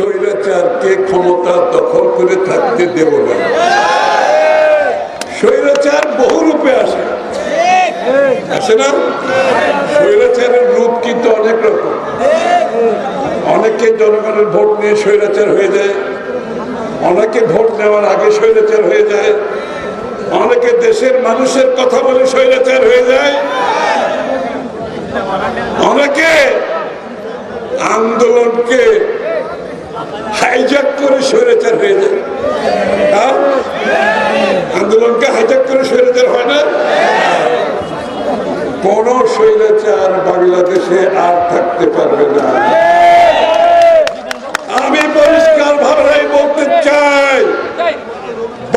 স্বৈরাচারকে ক্ষমতা দখল করে থাকতে দেব না। স্বৈরাচার বহু রূপে আসে। আসে না? স্বৈরাচারের রূপ কিন্তু অনেক রকম। অনেকে জনগণের ভোট নিয়ে স্বৈরাচার হয়ে যায়। অনেকে ভোট নেওয়ার আগে স্বৈরাচার হয়ে যায়। অনেকে দেশের মানুষের কথা বলে স্বৈরাচার হয়ে যায়। অনেকে আন্দোলনকে হাইজ্যাক করে স্বৈরাচার হয়ে যায়। হ্যাঁ? আন্দোলনকে হাইজ্যাক করে স্বৈরাচার হয় না? কোন স্বৈরাচার বাংলাদেশে আর থাকতে পারবে না। আমি পরিষ্কার ভাবে বলতে চাই,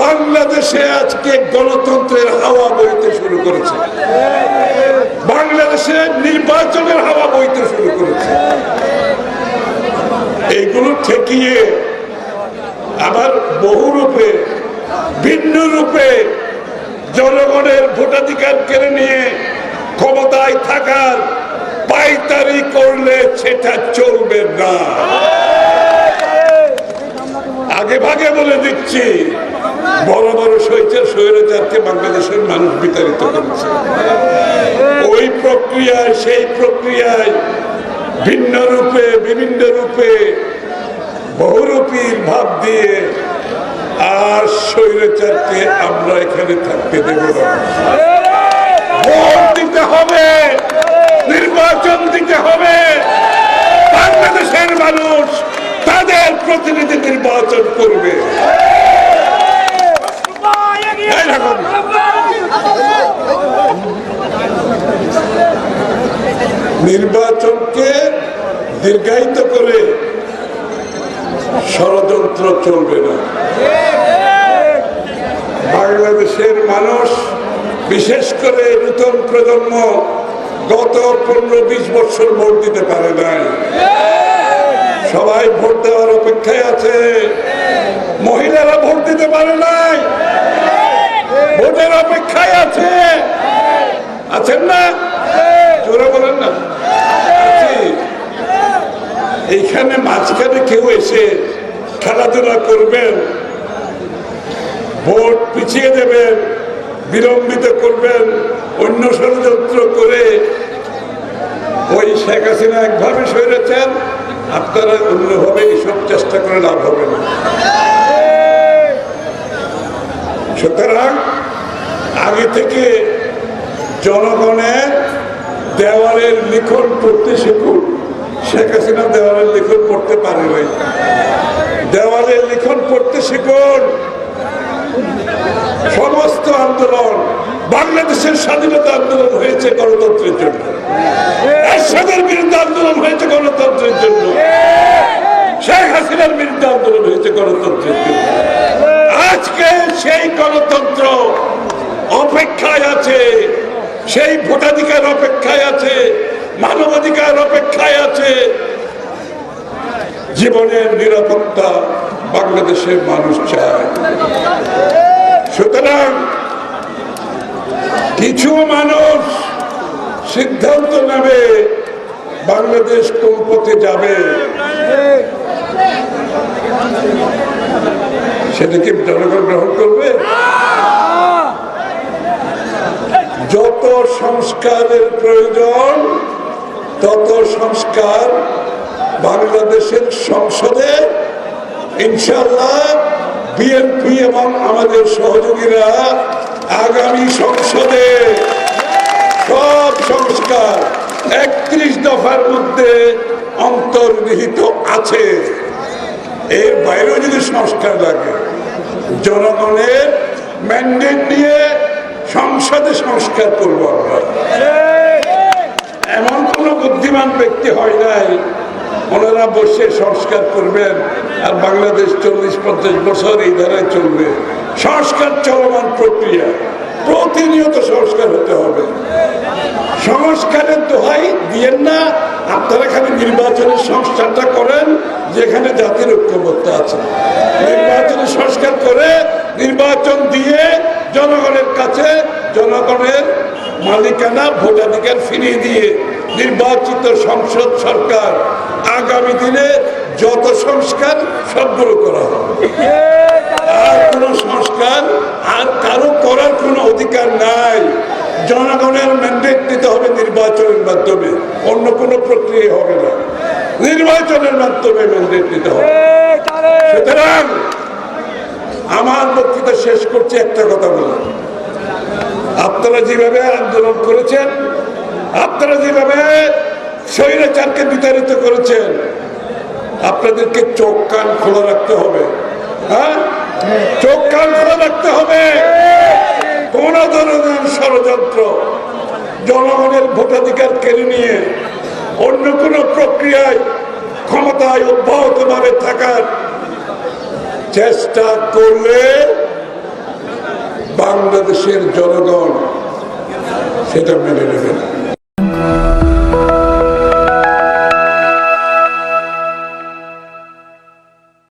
বাংলাদেশে আজকে গণতন্ত্রের হাওয়া বইতে শুরু করেছে। বাংলাদেশে নির্বাচনের হাওয়া বইতে শুরু করেছে। এইগুলো ঠেকিয়ে আবার বহু রূপে, ভিন্ন রূপে জনগণের ভোটাধিকার কেড়ে নিয়ে ক্ষমতায় থাকার পাইতারি করলে সেটা চলবে না। আগে ভাগে বলে দিচ্ছি, বড় বড় শৈচার স্বৈরাচারকে বাংলাদেশের মানুষ বিতাড়িত করেছে। ওই প্রক্রিয়ায়, সেই প্রক্রিয়ায় ভিন্ন রূপে, বিভিন্ন রূপে ভাব দিয়ে আর স্বৈরাচারকে আমরা এখানে থাকতে দেব না। ভোট দিতে হবে, নির্বাচন দিতে হবে। বাংলাদেশের মানুষ তাদের প্রতিনিধি নির্বাচন করবে। নির্বাচনকে দীর্ঘায়িত করে ষড়যন্ত্র চলবে না। বাংলাদেশের মানুষ, বিশেষ করে নতুন প্রজন্ম, গত পনেরো বিশ বছর ভোট দিতে পারে নাই। সবাই ভোট দেওয়ার অপেক্ষায় আছে। মহিলারা ভোট দিতে পারে নাই। ভোটের অপেক্ষায় আছে। আছেন না? জোরে বলেন না। এইখানে মাঝখানে কেউ এসে খেলাধুলা করবেন, ভোট পিছিয়ে দেবেন, বিলম্বিত করবেন, অন্য ষড়যন্ত্র করে ওই শেখ হাসিনা একভাবে সরেছেন, আপনারা অন্যভাবে এইসব চেষ্টা করে লাভ হবে না। সুতরাং আগে থেকে জনগণের দেওয়ালের লিখন পড়তে শিখুন, শেখ হাসিনা দেওয়ালের লিখন পড়তে পারে নাই। পড়তে শিখুন। সমস্ত আন্দোলন বাংলাদেশের স্বাধীনতা আন্দোলন হয়েছে গণতন্ত্রের জন্য। এরশাদের বিরুদ্ধে আন্দোলন হয়েছে গণতন্ত্রের জন্য। শেখ হাসিনার বিরুদ্ধে আন্দোলন হয়েছে গণতন্ত্রের জন্য। আজকে সেই গণতন্ত্র অপেক্ষায় আছে, সেই ভোটাধিকার অপেক্ষায় আছে, মানবাধিকার অপেক্ষায় আছে। জীবনের নিরাপত্তা বাংলাদেশের মানুষ চায়। সুতরাং কিছু মানুষ সিদ্ধান্ত নেবে, বাংলাদেশ কোন পথে যাবে। সেটাকে জনগণ গ্রহণ করবে? যত সংস্কারের প্রয়োজন, তত সংস্কার বাংলাদেশের সংসদে ইনশাল্লাহ বিএনপি এবং আমাদের সহযোগীরা আগামী সংসদে সব সংস্কার একত্রিশ দফার মধ্যে অন্তর্নিহিত আছে। এর বাইরেও যদি সংস্কার লাগে, জনগণের ম্যান্ডেট নিয়ে সংসদে সংস্কার করব আমরা। এমন কোন বুদ্ধিমান ব্যক্তি হয় নাই, ওনারা বসে সংস্কার করবেন। আর বাংলাদেশ চল্লিশ পঞ্চাশ বছর এই ধারায় চলবে। সংস্কার চলমান প্রক্রিয়া। প্রতিনিয়ত সংস্কার হতে হবে। সংস্কারের দোহাই দিয়েন না। আপনারা খালি নির্বাচনের সংস্কারটা করেন, যেখানে জাতির ঐক্যবদ্ধ আছে। নির্বাচনের সংস্কার করে নির্বাচন দিয়ে জনগণের কাছে জনগণের মালিকানা, ভোটাধিকার ফিরিয়ে দিয়ে নির্বাচিত সংসদ সরকার আগামী দিনে যত সংস্কার, সবগুলো করা হবে। আর কোন সংস্কার আর কারও করার কোনো অধিকার নাই। জনগণের ম্যান্ডেট দিতে হবে নির্বাচনের মাধ্যমে। অন্য কোনো প্রক্রিয়া হবে না। নির্বাচনের মাধ্যমে ম্যান্ডেট দিতে হবে। সুতরাং আমার বক্তৃতা শেষ করছে, একটা কথা বলে আপনারা যেভাবে আন্দোলন করেছেন, আপনারা যেভাবে স্বৈরাচারকে বিতাড়িত করেছেন আপনাদেরকে চোখ কান খোলা রাখতে হবে। হ্যাঁ? চোখ কান খোলা রাখতে হবে। কোন ধরনের ষড়যন্ত্র জনগণের ভোটাধিকার কেড়ে নিয়ে অন্য কোন প্রক্রিয়ায় ক্ষমতায় অব্যাহতভাবে থাকার চেষ্টা করলে বাংলাদেশের জনগণ সেটা মেনে নেবে না।